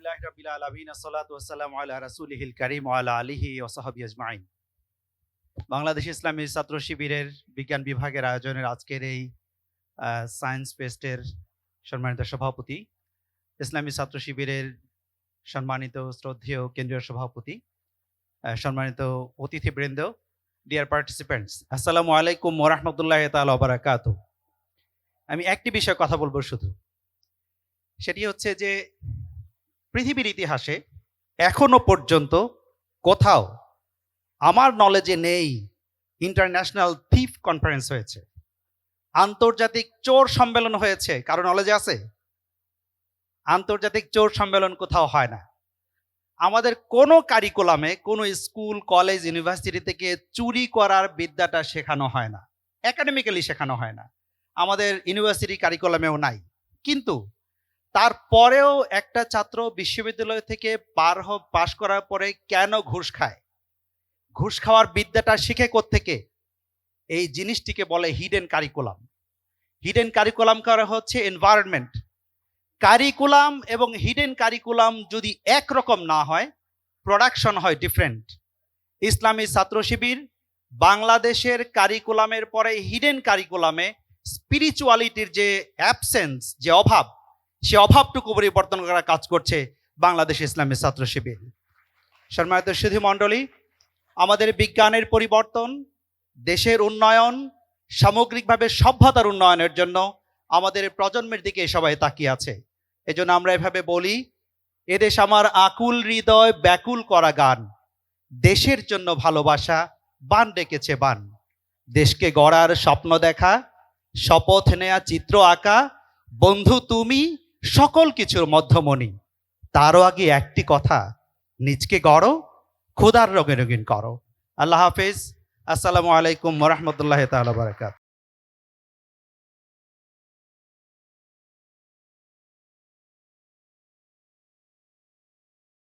আলহামদুলিল্লাহ রাবিল আলমিন সাহবিহি আজমাইন। বাংলাদেশ ইসলামী ছাত্র শিবিরের বিজ্ঞান বিভাগের আয়োজনের আজকের এই সায়েন্স ফেস্টের সম্মানিত সভাপতি, ইসলামী ছাত্র শিবিরের সম্মানিত শ্রদ্ধেয় কেন্দ্রীয় সভাপতি সম্মানিত অতিথিবৃন্দ, ডিয়ার পার্টিসিপেন্টস, আসসালামু আলাইকুম ওয়া রাহমাতুল্লাহি তাআলা আমি একটি বিষয়ে কথা বলব শুধু। সেটি হচ্ছে যে পৃথিবীর ইতিহাসে এখনও পর্যন্ত কোথাও আমার নলেজে নেই ইন্টারন্যাশনাল থিফ কনফারেন্স হয়েছে। আন্তর্জাতিক চোর সম্মেলন হয়েছে। কারও নলেজে আছে? আন্তর্জাতিক চোর সম্মেলন কোথাও হয় না। আমাদের কোনো কারিকুলামে কোনো স্কুল কলেজ ইউনিভার্সিটি থেকে চুরি করার বিদ্যাটা শেখানো হয় না। একাডেমিক্যালি শেখানো হয় না। আমাদের ইউনিভার্সিটি কারিকুলামেও নাই। কিন্তু তারপরেও একটা ছাত্র বিশ্ববিদ্যালয় থেকে হ- পাশ করার পরে কেন ঘুষ খায়? ঘুষ খাওয়ার বিদ্যাটা শিখে থেকে এই জিনিসটিকে বলে হিডেন কারিকুলাম হিডেন কারিকুলাম করা হচ্ছে এনভায়রনমেন্ট কারিকুলাম এবং হিডেন কারিকুলাম যদি একরকম না হয় প্রোডাকশন হয় ডিফারেন্ট ইসলামী ছাত্র শিবির বাংলাদেশের কারিকুলামের পরে হিডেন কারিকুলামে স্পিরিচুয়ালিটির যে অ্যাবসেন্স যে অভাব সে অভাবটুকু পরিবর্তন করার কাজ করছে বাংলাদেশ ইসলামী ছাত্র শিবির। সম্মানিত সুধী মণ্ডলী, আমাদের বিজ্ঞানের পরিবর্তন, দেশের উন্নয়ন, সামগ্রিকভাবে সভ্যতার উন্নয়নের জন্য আমাদের প্রজন্মের দিকে সবাই তাকিয়ে আছে। এজন্য আমরা এভাবে বলি, এদেশ আমার আকুল হৃদয় ব্যাকুল করা গান। দেশের জন্য ভালোবাসা বান ডেকেছে বান। দেশকে গড়ার স্বপ্ন দেখা, শপথ নেয়া চিত্র আঁকা, বন্ধু তুমি সকল কিছুর মধ্যমণি। তারও আগে একটি কথা, নিজকে গড়ো খোদার রঙে রঙিন করো। আল্লাহ হাফিজ। আসসালামু আলাইকুম রহমতুল্লাহ তালা বারাকাত